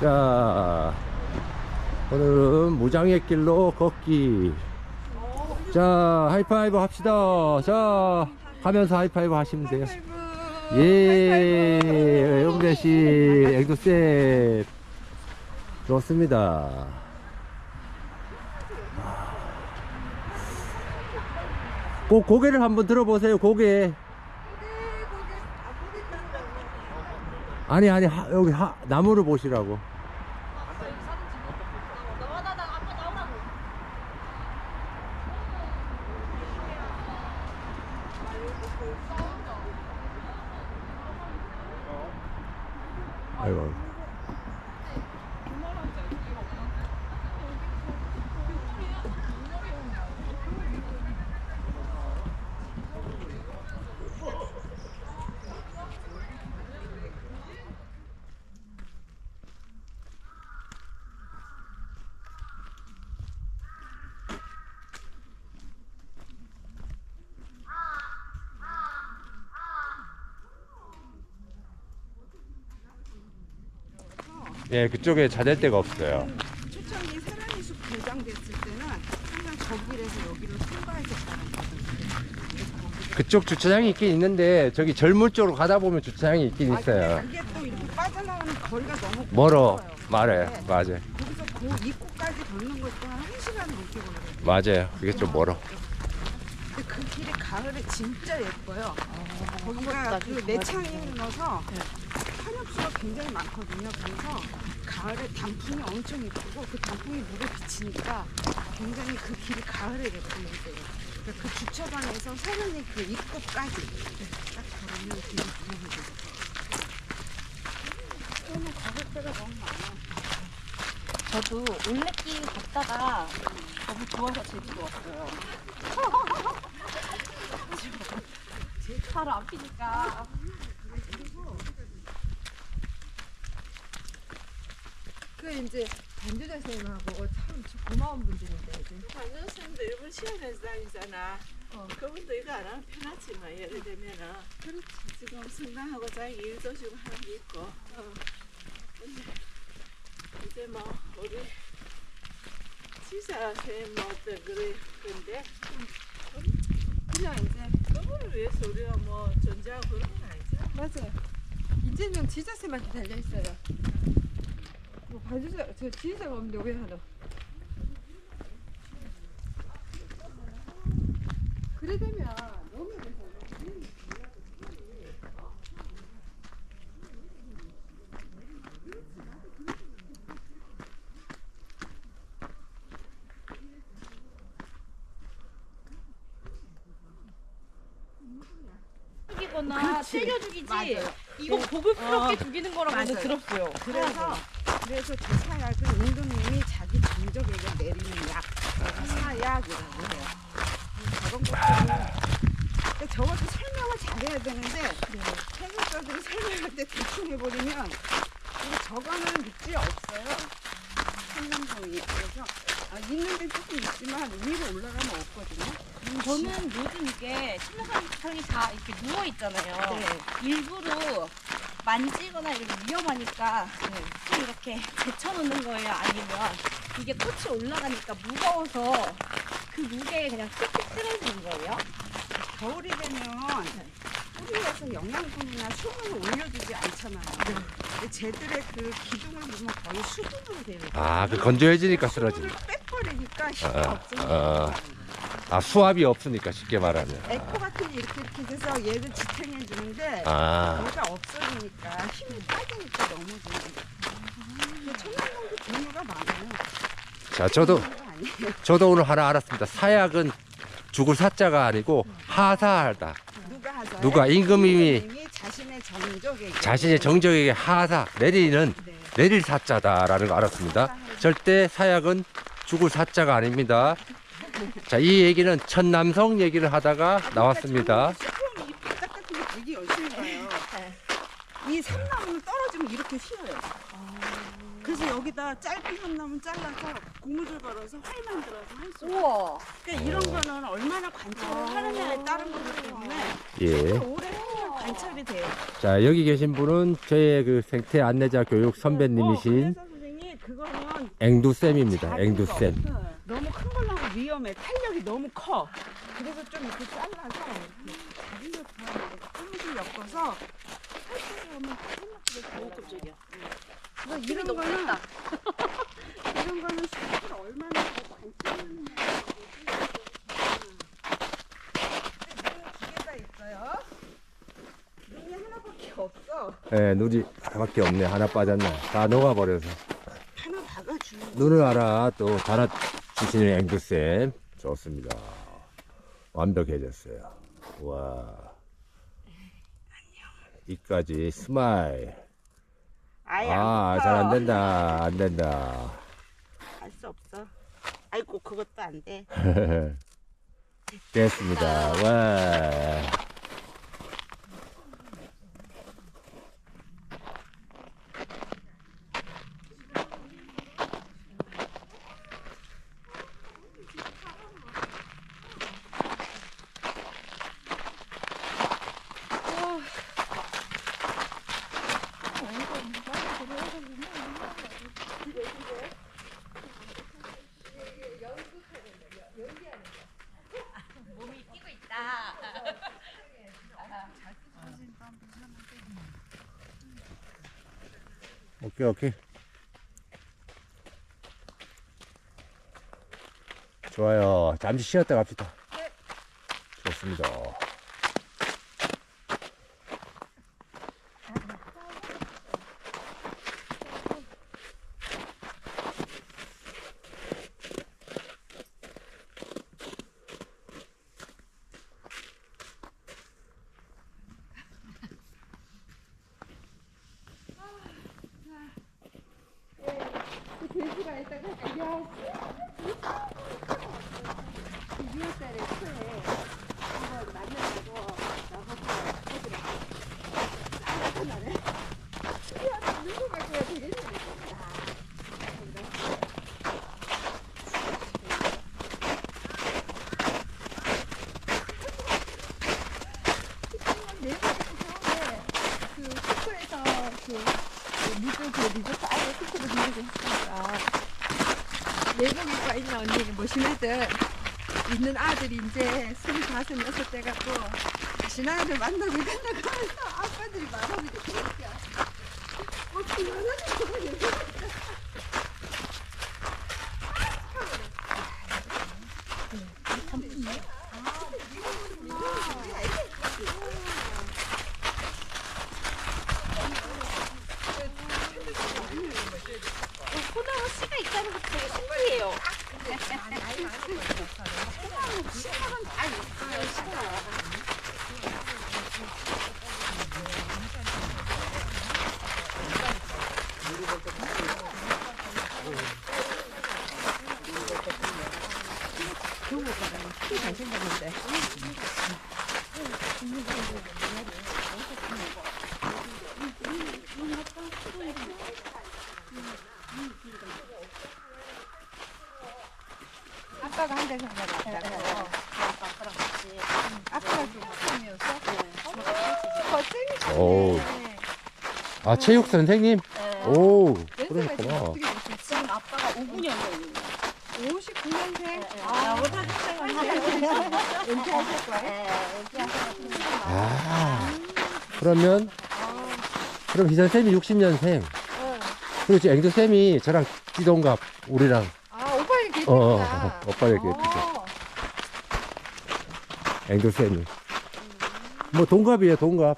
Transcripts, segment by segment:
자, 오늘은 무장의 길로 걷기. 자, 하이파이브 합시다. 자, 가면서 하이파이브 하시면 돼요. 예, 영대씨, 앵두셋. 좋습니다. 꼭 고개를 한번 들어보세요, 고개. 아니, 아니, 하- 여기 하, 나무를 보시라고. 예, 그쪽에 찾을 데가 없어요. 초창기 세란이 숲 개장됐을 때는 항상 저 길에서 여기로 통과했었다는 거거든요. 그쪽 주차장이 있긴 있는데 저기 절물 쪽으로 가다 보면 주차장이 있긴 있어요. 그게 또 이렇게 빠져나가는 거리가 너무 멀어. 말해. 네. 맞아요. 거기서 그 입구까지 걷는 것 또한 한 시간 넘게 걸려요. 맞아요. 그게 좀 멀어. 근데 그 길이 가을에 진짜 예뻐요. 아, 거기가 그 내창이 넣어서 화력 수가 굉장히 많거든요. 그래서 가을에 단풍이 엄청 예쁘고 그 단풍이 물에 비치니까 굉장히 그 길이 가을에 예쁘게 돼요. 그러니까 그 주차장에서 서른이 그 입구까지 딱 걸으면 길이 보이거든요. 저는 가격대가 너무 많아. 저도 올레길 갔다가 너무 좋아서 제주도 왔어요. 바로 앞이니까. 그 이제 반주자 선생님하고 참 고마운 분들인데 이제. 반전생도 일본 시험에서 다니잖아. 그분도 이거 안 하면 편하지 뭐 예를 들면은. 지금 성당하고 자기 일도 지금 하는 게 있고. 어. 이제 뭐 우리 지사 선생님 어떤 그래 근데 그냥 이제 그분을 위해서 우리가 뭐 존재하고 그런 건 아니죠. 맞아요. 이제는 지자체한테 달려 있어요 뭐 반주자 저 지자가 없는데 왜 하나 그래 되면 너무 돼서 죽이거나 때려 죽이지. 맞아요. 이거 보글스럽게 어, 죽이는 거라고는 맞아요. 들었어요. 그래서 그래서 저 사약은 임금님이 자기 종족에게 내리는 약 사약이라고 해요. 저런 것들은 저것도 설명을 잘해야 되는데 해설자들이 설명할 때 대충 해버리면 저거는 밑줄이 없어요. 한남성이 그래서 아, 있는 데 조금 있지만 위로 올라가면 없거든요. 저는 요즘 이게 신라상이 다 이렇게 누워 있잖아요. 네. 일부러 만지거나 이러면 위험하니까 좀 이렇게 제쳐놓는 거예요. 아니면 이게 꽃이 올라가니까 무거워서 그 무게에 그냥 틱틱 쓰러지는 거예요. 겨울이 되면 뿌리에서 영양분이나 수분을 올려주지 않잖아요. 근데 쟤들의 그 기둥을 보면 거의 수분으로 되어 있어요. 아, 그 건조해지니까 쓰러진다. 수분을 빼버리니까 힘이 어, 없으니까. 어. 아, 수압이 없으니까 쉽게 말하면. 에코 같은 게 이렇게 이렇게 돼서 얘를 지탱해 주는데 아, 얘가 없어지니까 힘이 빠지니까 넘어지는 거예요. 청양고도 종류가 많아요. 자, 저도, 아니에요. 저도 오늘 하나 알았습니다. 사약은 죽을 사자가 아니고 하사하다. 누가 하죠? 누가 임금님이 자신의 정적에게 자신의 정적에게 하사, 내리는 네. 내릴 사자다라는 거 알았습니다. 절대 사약은 죽을 사자가 아닙니다. 자, 이 얘기는 천남성 얘기를 하다가 나왔습니다. 시끄러운 이 바닥 같은 게 되게 열심히 가요. 이 삼나무는 떨어지면 이렇게 휘어요. 그래서 여기다 짧은 삼나무 잘라서 고무줄 걸어서 활 만들어서 할 수. 있어요. 우와. 그러니까 이런 거는 얼마나 관찰을 하느냐에 따른 거기 때문에 예. 오래 하면 관찰이 돼요. 자, 여기 계신 분은 저의 그 생태 안내자 교육 선배님이신 어, 그래서 그거는 앵두쌤입니다. 앵두쌤. 거. 너무 큰 위험해. 탄력이 너무 커. 그래서 좀 이렇게 잘라서 이렇게 조금씩 엮어서 살짝 하면 오 깜짝이야. 뭐 힘이 이런 거는. 이런 거는 수익을 얼마나 더 많이 쓰는 기계가 있어요. 눈이 하나밖에 없어. 예, 눈이 하나밖에 없네. 하나 빠졌네. 다 녹아버려서. 하나 박아주는 눈을 알아 또 달아 주시는 앵두쌤. 좋습니다. 완벽해졌어요. 와. 이까지 스마일. 아예 아, 안잘안 붙어. 된다. 안 된다. 할 수 없어. 아이고 그것도 안 돼. 됐습니다. 와. 몸이 뛰고 있다. 오케이. 좋아요. 잠시 쉬었다 갑시다. 좋습니다. 돼지가 있다가 야 6월달에 초에 한번 만나고 나가서 애들하고 싸우고 나네 야 누구 갖고 야 되겠네 그 숙소에서 그 리조 그 리조트 안에 숙소를 빌리고 있으니까 내국에 가 있는 언니 모신 애들 있는 아들이 이제 스물 다섯 여섯 돼 갖고 다시 나를 만나고 간다고 하면서 아빠들이 말하는 게 그렇게 어, 그만하지 호나무 씨가 있다는 게 되게 신기해요. 아빠가 한 대서 나갔다고. 아빠랑 같이. 아빠가 좀 학생이어서 거쟁이 오. 아, 체육 선생님? 오, 연세가 지금 그러셨구나. 지금 아빠가 5분이었어요. 59년생? 아. 은퇴하실 거예요? 네, 아, 그러면, 그럼 희선쌤이 60년생. 그렇지, 앵두쌤이 저랑 띠동갑, 우리랑. 어, 어, 어, 오빠 얘기했죠. 앵두쌤이. 뭐, 동갑이에요, 동갑.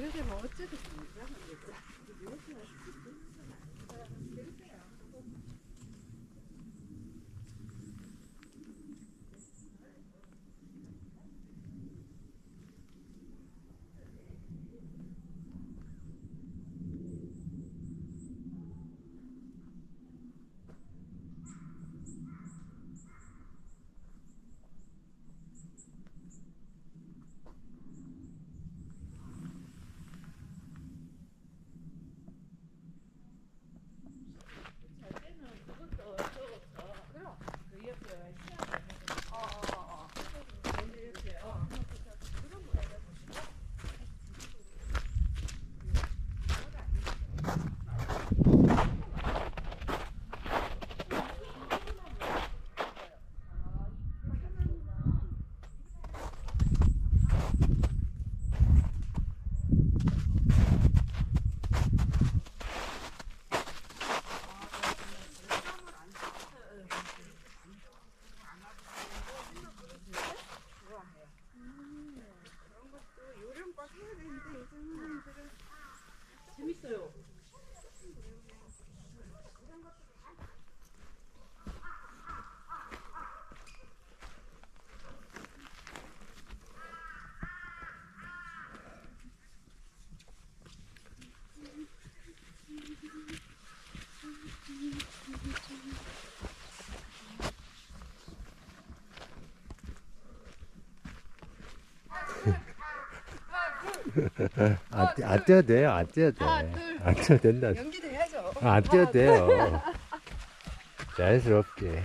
그래서 뭐 어쨌든 요령껏 해야 되는데 요즘 사람들은 재밌어요. 안, 떼- 안 떼어도 돼요. 안 떼어도 돼. 안 떼어도 된다. 연기도 해야죠. 아, 안 떼어도 돼요. 자연스럽게.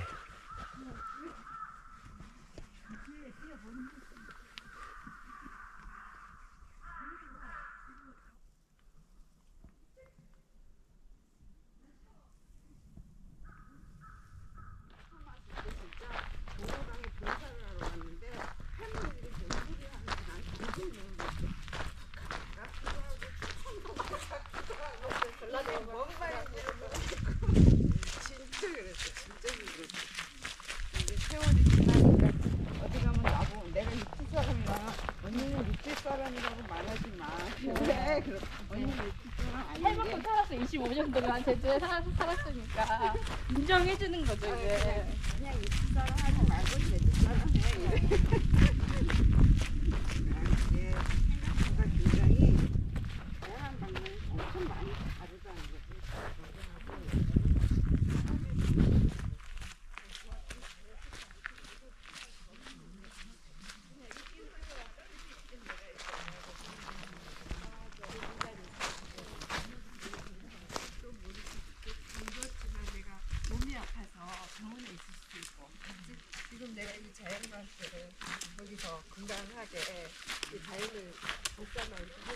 도로당에 봉사를 하러 갔는데 할머니들이 공부를 하는데 난 굉장히 너무 진짜 그랬어 진짜 그랬어 이제 세월이 지나니까 어디 가면 나보고 내가 육지 사람이라 언니는 육지 사람이라고 말하지 마 그래 그래 아닌데 살았어 25년 동안 제주에 살, 살았으니까 인정해주는 거죠 이제. 그냥 사람 하지 말고 제주 사람 해 이래 이게 생각보다 굉장히 다양한 방면에서 엄청 많이 다르다는 거지 몸이 아파서 병원에 있을 수도 있고 지금 내가 이 자연광수를 거기서 건강하게 이 자연을 복사만 할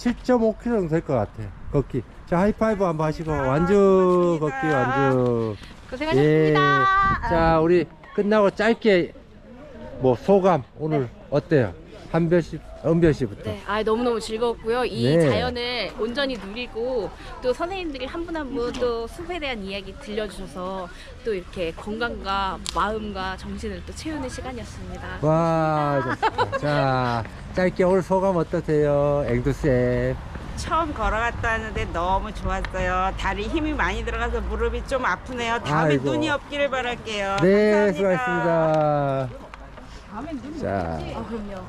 7.5km 정도 될 것 같아. 걷기. 자, 하이파이브 한번 하시고, 완주 걷기, 완주. 고생하셨습니다. 예. 자, 우리 끝나고 짧게 뭐 소감 오늘 어때요? 한별 씨, 은별 씨부터. 네, 아 너무 너무 즐거웠고요. 이 네. 자연을 온전히 누리고 또 선생님들이 한 분 한 분 또 숲에 대한 이야기 들려주셔서 또 이렇게 건강과 마음과 정신을 또 채우는 시간이었습니다. 와, 좋습니다. 자, 짧게 오늘 소감 어떠세요? 앵두 쌤. 처음 걸어갔다 왔는데 너무 좋았어요. 다리 힘이 많이 들어가서 무릎이 좀 아프네요. 다음에 아이고. 눈이 없기를 바랄게요. 네, 감사합니다. 수고하셨습니다. 자, 아 그럼요.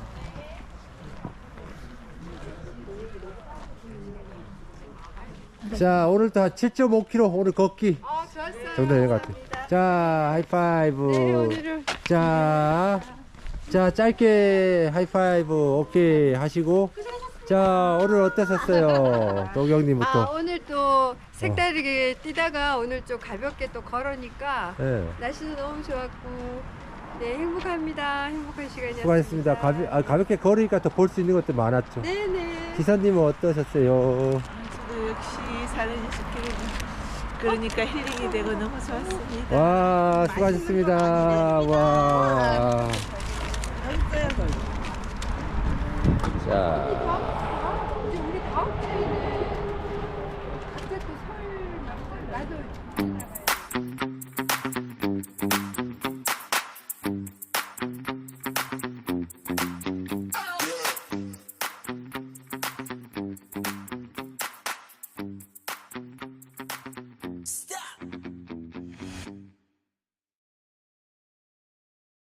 자, 오늘도 한 7.5km 오늘 걷기 어, 좋았어요. 된것 같아요. 자, 하이파이브. 네, 오늘은 자, 자, 짧게 하이파이브 오케이 하시고. 자, 오늘 어떠셨어요? 아, 도경님부터. 오늘 또 색다르게 뛰다가 오늘 좀 가볍게 또 걸으니까 네, 날씨도 너무 좋았고 네 행복합니다. 행복한 시간이었습니다. 수고하셨습니다. 가볍, 아, 가볍게 걸으니까 더 볼 수 있는 것도 많았죠. 네네. 기사님은 어떠셨어요? 역시 사는 20km 그러니까 힐링이 되고 너무 좋았습니다. 와, 수고하셨습니다. 와. 자.